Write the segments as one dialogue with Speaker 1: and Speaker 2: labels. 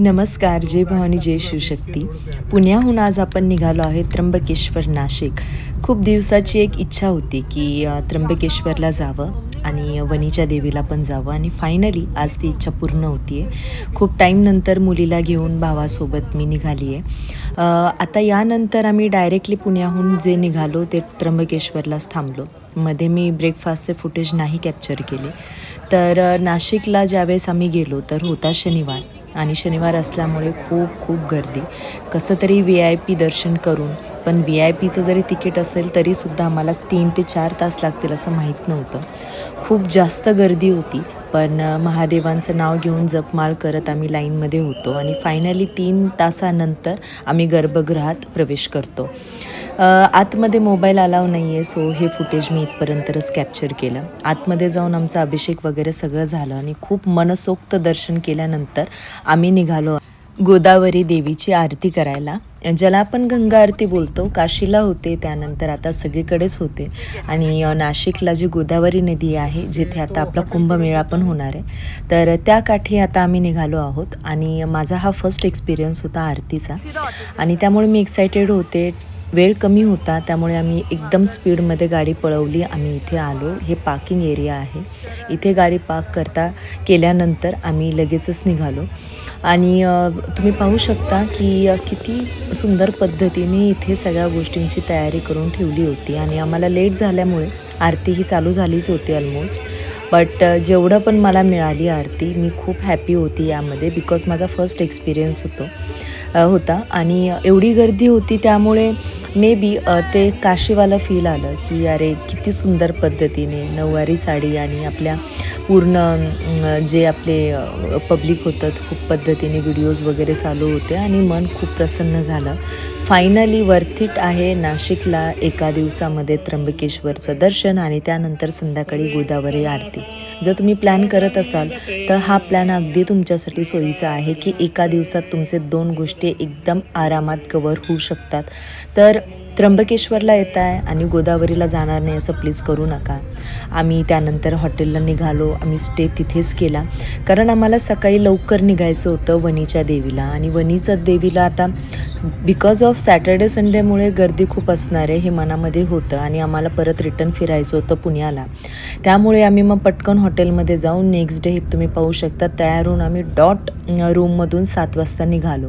Speaker 1: नमस्कार जय भवानी जय शिवशक्ती. पुण्याहून आज आपण निघालो आहे त्र्यंबकेश्वर नाशिक. खूप दिवसाची एक इच्छा होती की त्र्यंबकेश्वरला जावं आणि वनीच्या देवीला पण जावं आणि फायनली आज ती इच्छा पूर्ण होती आहे खूप टाईमनंतर मुलीला घेऊन भावासोबत मी निघाली आहे आता यानंतर आम्ही डायरेक्टली पुण्याहून जे निघालो ते त्र्यंबकेश्वरलाच थांबलो. मध्ये मी ब्रेकफास्टचे फुटेज नाही कॅप्चर केले. तर नाशिकला ज्यावेळेस आम्ही गेलो तर होता शनिवार. आणि शनिवार असल्यामुळे खूप खूप गर्दी. कसं तरी व्ही आय पी दर्शन करून पण व्ही आय पीचं जरी तिकीट असेल तरीसुद्धा आम्हाला तीन ते चार तास लागतील असं माहीत नव्हतं. खूप जास्त गर्दी होती पण महादेवांचं नाव घेऊन जपमाळ करत आम्ही लाईनमध्ये होतो आणि फायनली तीन तासानंतर आम्ही गर्भगृहात प्रवेश करतो. आतमध्ये मोबाईल अलाव नाही आहे सो हे फुटेज मी इथपर्यंतच कॅप्चर केलं. आतमध्ये जाऊन आमचा अभिषेक वगैरे सगळं झालं आणि खूप मनसोक्त दर्शन केल्यानंतर आम्ही निघालो गोदावरी देवीची आरती करायला. ज्याला आपण गंगा आरती बोलतो काशीला होते त्यानंतर आता सगळीकडेच होते. आणि नाशिकला जी गोदावरी नदी आहे जिथे आता आपला कुंभमेळा पण होणार आहे. तर त्या काठी आता आम्ही निघालो आहोत आणि माझा हा फर्स्ट एक्सपिरियन्स होता आरतीचा. आणि त्यामुळे मी एक्सायटेड होते. वेळ कमी होता त्यामुळे आम्ही एकदम स्पीडमध्ये गाडी पळवली. आम्ही इथे आलो. हे पार्किंग एरिया आहे. इथे गाडी पार्क करता केल्यानंतर आम्ही लगेचच निघालो. आणि तुम्ही पाहू शकता की किती सुंदर पद्धतीने इथे सगळ्या गोष्टींची तयारी करून ठेवली होती. आणि आम्हाला लेट झाल्यामुळे आरती ही चालू झालीच होती ऑलमोस्ट बट जेवढं पण मला मिळाली आरती मी खूप हॅपी होती यामध्ये बिकॉज माझा फर्स्ट एक्सपिरियन्स होतो होता. आणि एवढी गर्दी होती त्यामुळे मे बी ते काशीवाला फील आलं की अरे किती सुंदर पद्धतीने नऊवारी साडी आणि आपल्या पूर्ण जे आपले पब्लिक होतं खूप पद्धतीने व्हिडिओज वगैरे चालू होते आणि मन खूप प्रसन्न झालं. फायनली वर्थिट आहे नाशिकला एका दिवसामध्ये त्र्यंबकेश्वरचं दर्शन आणि त्यानंतर संध्याकाळी गोदावरी आरती. जर तुम्ही प्लॅन करत असाल तर हा प्लॅन अगदी तुमच्यासाठी सोयीचा आहे की एका दिवसात तुमचे दोन गोष्टी एकदम आरामात कवर होऊ शकतात. तर त्र्यंबकेश्वरला येत आहे आणि गोदावरीला जाणार नाही असं प्लीज करू नका. आम्ही त्यानंतर हॉटेलला निघालो. आम्ही स्टे तिथेच केला. कारण आम्हाला सकाळी लवकर निघायचं होतं वणीच्या देवीला. आणि वणीच्या देवीला आता बिकॉज ऑफ सॅटर्डे संडेमुळे गर्दी खूप असणार आहे हे मनामध्ये होतं. आणि आम्हाला परत रिटर्न फिरायचं होतं पुण्याला. त्यामुळे आम्ही मग पटकन हॉटेलमध्ये जाऊन नेक्स्ट डे तुम्ही पाहू शकता. तयार होऊन आम्ही डॉट रूममधून सात वाजता निघालो.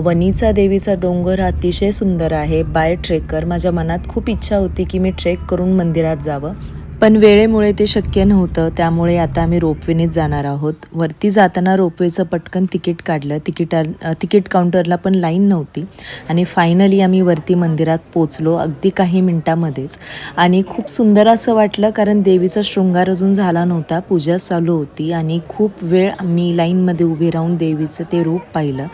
Speaker 1: वणीचा देवीचा डोंगर अतिशय सुंदर आहे. बाय ट्रेकर माझ्या मनात खूप इच्छा होती की मी ट्रेक करून मंदिरात जावं. पण वेळेमुळे ते शक्य नव्हतं. त्यामुळे आता आम्ही रोपवेनेच जाणार आहोत. वरती जाताना रोपवेचं पटकन तिकीट काढलं. तिकीटा तिकीट काउंटरला पण लाईन नव्हती. आणि फायनली आम्ही वरती मंदिरात पोचलो अगदी काही मिनटामध्येच. आणि खूप सुंदर असं वाटलं कारण देवीचा शृंगार अजून झाला नव्हता. पूजा चालू होती आणि खूप वेळ आम्ही लाईनमध्ये उभे राहून देवीचं ते रूप पाहिलं.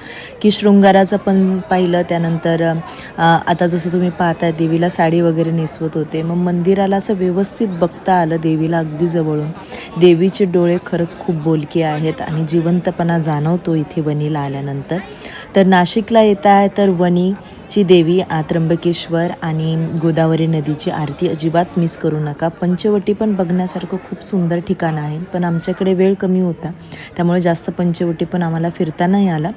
Speaker 1: की शृंगाराचं पण पाहिलं. त्यानंतर आता जसं तुम्ही पाहताय देवीला साडी वगैरे नेसवत होते. मग मंदिराला असं व्यवस्थित बघ बघता आलं देवीला अगदी जवळून. देवीचे डोळे खरंच खूप बोलके आहेत आणि जिवंतपणा जाणवतो इथे वणीला आल्यानंतर. तर नाशिकला येत आहे तर ची देवी त्र्यंबकेश्वर आणि गोदावरी नदीची आरती अजिबात मिस करू नका. पंचवटी पण बघण्यासारखं खूप सुंदर ठिकाण आहे पण आमच्याकडे वेळ कमी होता. त्यामुळे जास्त पंचवटी पण आम्हाला फिरता नाही आला.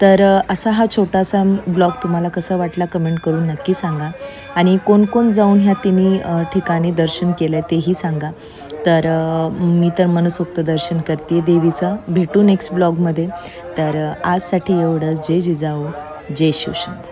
Speaker 1: तर असा हा छोटासा ब्लॉग तुम्हाला कसा वाटला कमेंट करून नक्की सांगा. आणि कोण कोण जाऊन ह्या तिन्ही ठिकाणी दर्शन केलं आहे तेही सांगा. तर मी तर मनसोक्त दर्शन करते देवीचं. भेटू नेक्स्ट ब्लॉगमध्ये तर आजसाठी एवढंच. जय जिजाऊ. जय शिवशंभू.